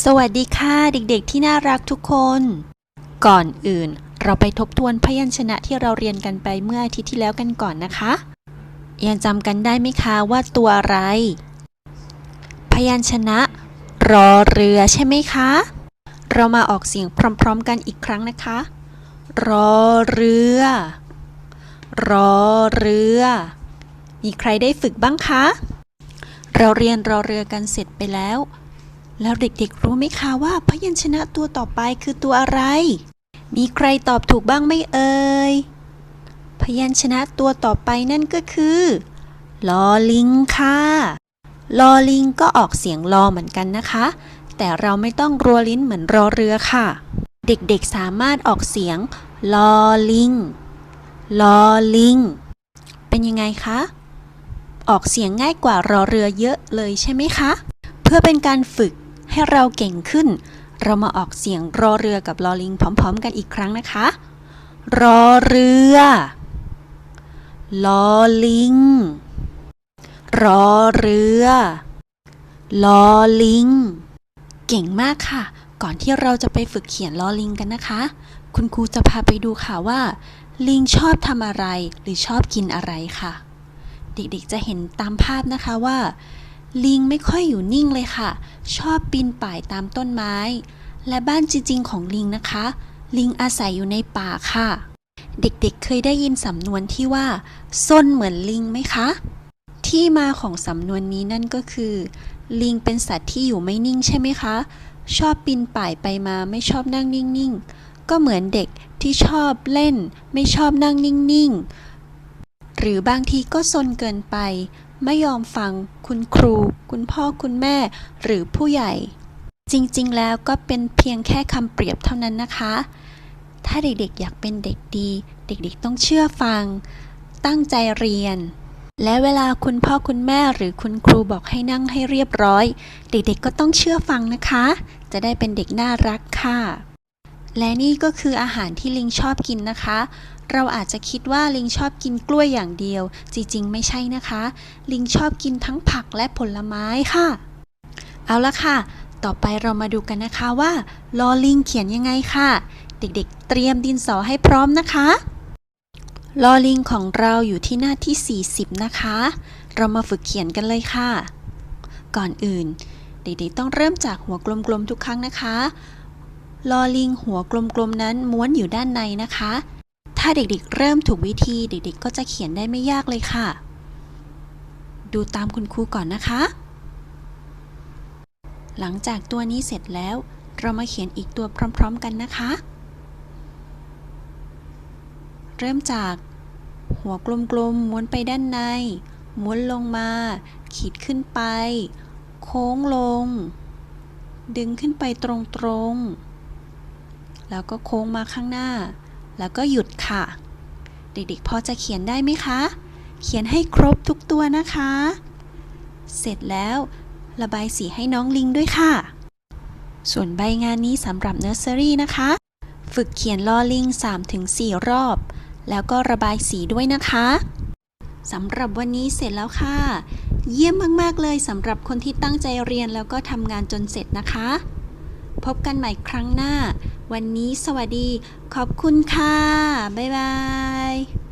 สวัสดีค่ะเด็กๆที่น่ารักทุกคน ก่อนอื่น เราไปทบทวนพยัญชนะที่เราเรียนกันไปเมื่ออาทิตย์ที่แล้วกันก่อนนะคะ ยังจำกันได้ไหมคะว่าตัวอะไร พยัญชนะ รอเรือใช่ไหมคะ เรามาออกเสียงพร้อม ๆ กันอีกครั้งนะคะ รอเรือ รอเรือ มีใครได้ฝึกบ้างคะ เราเรียนรอเรือกันเสร็จไปแล้ว แล้วเด็กๆรู้ไหมคะว่าพยัญชนะตัวต่อไปคือตัวอะไร มีใครตอบถูกบ้างไหมเอ่ย พยัญชนะตัวต่อไปนั่นก็คือลอลิงค่ะลอลิงก็ออกเสียงลอเหมือนกันนะคะ แต่เราไม่ต้องรัวลิ้นเหมือนรอเรือค่ะ เด็กๆสามารถออกเสียงลอลิงลอลิง เป็นยังไงคะ ออกเสียงง่ายกว่ารอเรือเยอะเลยใช่ไหมคะ เพื่อเป็นการฝึก ให้เราเก่งขึ้น เรามาออกเสียงรอเรือกับลอลิงพร้อม ๆ กันอีกครั้งนะคะ รอเรือ ลอลิง รอเรือ ลอลิง เก่งมากค่ะ ก่อนที่เราจะไปฝึกเขียนลอลิงกันนะคะ คุณครูจะพาไปดูค่ะว่า ลิงชอบทำอะไรหรือชอบกินอะไรค่ะ เด็กๆจะเห็นตามภาพนะคะว่า ลิงไม่ค่อยอยู่นิ่งเลยค่ะ ชอบปีนป่ายตามต้นไม้ และบ้านจริงๆของลิงนะคะ ลิงอาศัยอยู่ในป่าค่ะ เด็กๆเคยได้ยินสำนวนที่ว่าซนเหมือนลิงไหมคะ ที่มาของสำนวนนี้นั่นก็คือ ลิงเป็นสัตว์ที่อยู่ไม่นิ่งใช่ไหมคะ ชอบปีนป่ายไปมาไม่ชอบนั่งนิ่งๆ ก็เหมือนเด็กที่ชอบเล่น ไม่ชอบนั่งนิ่งๆ หรือบางทีก็ซนเกินไป ไม่ยอมฟัง คุณครู คุณพ่อคุณแม่ หรือผู้ใหญ่ จริงๆ แล้วก็เป็นเพียงแค่คำเปรียบเท่านั้นนะคะ ถ้าเด็กๆ อยากเป็นเด็กดี เด็กๆ ต้องเชื่อฟัง ตั้งใจเรียน และเวลาคุณพ่อคุณแม่หรือคุณครูบอกให้นั่งให้เรียบร้อย เด็กๆ ก็ต้องเชื่อฟังนะคะ จะได้เป็นเด็กน่ารักค่ะ และนี่ก็คืออาหารที่ลิงชอบกินนะคะ เราอาจจะคิดว่าลิงชอบกินกล้วยอย่างเดียว จริงๆ ไม่ใช่นะคะ ลิงชอบกินทั้งผักและผลไม้ค่ะ เอาละค่ะ ต่อไปเรามาดูกันนะคะว่าลอลิงเขียนยังไงค่ะ เด็กๆ เตรียมดินสอให้พร้อมนะคะลอลิงของเราอยู่ที่หน้าที่ 40 นะคะ เรามาฝึกเขียนกันเลยค่ะ ก่อนอื่น เด็กๆ ต้องเริ่มจากหัวกลมๆทุกครั้งนะคะ ลอลิงหัวกลมๆนั้นม้วนอยู่ด้านในนะคะ ถ้าเด็กๆ เริ่มถูกวิธีเด็กๆ ก็จะเขียนได้ไม่ยากเลยค่ะ ดูตามคุณครูก่อนนะคะ หลังจากตัวนี้เสร็จแล้ว เรามาเขียนอีกตัวพร้อมๆกันนะคะ เริ่มจากหัวกลมๆม้วนไปด้านใน ม้วนลงมา ขีดขึ้นไป โค้งลง ดึงขึ้นไปตรงๆ แล้วก็โค้งมาข้างหน้า แล้วก็หยุดค่ะ เด็กๆพอจะเขียนได้ไหมคะ เขียนให้ครบทุกตัวนะคะ เสร็จแล้วระบายสีให้น้องลิงด้วยค่ะ ส่วนใบงานนี้สำหรับเนอร์เซอรี่นะคะ ฝึกเขียนลอลิง 3-4 รอบ แล้วก็ระบายสีด้วยนะคะสำหรับวันนี้เสร็จแล้วค่ะ เยี่ยมมากๆเลยสำหรับคนที่ตั้งใจเรียนแล้วก็ทำงานจนเสร็จนะคะ พบกันใหม่ครั้งหน้า วันนี้สวัสดี ขอบคุณค่ะ บ๊ายบาย